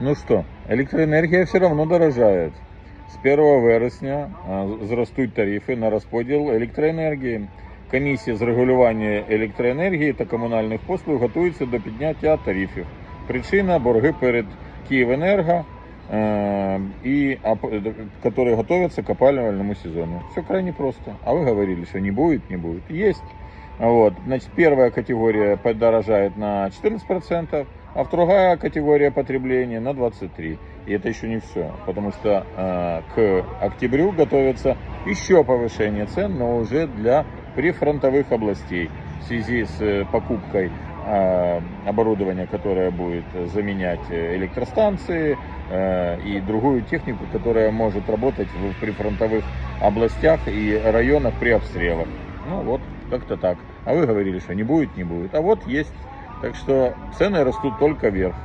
Ну что, электроэнергия все равно дорожает. С 1 вересня а, зростуть тарифи на розподіл електроенергії. Комісія з регулювання електроенергії та комунальних послуг готується до підняття тарифів. Причина борги перед Київенерго, э, и, оп- которые готовятся к опаливальному сезону. Все крайне просто. А вы говорили, что не будет, не будет. Есть. Вот. Значит, первая категория подорожает на 14%, А вторая категория потребления на 23%. И это еще не все, потому что э, к октябрю готовится еще повышение цен, но уже для прифронтовых областей в связи с э, покупкой э, оборудования, которое будет заменять э, электростанции э, и другую технику, которая может работать в прифронтовых областях и районах при обстрелах. Ну вот, как-то так. А вы говорили, что не будет, не будет. А вот есть. Так что цены растут только вверх.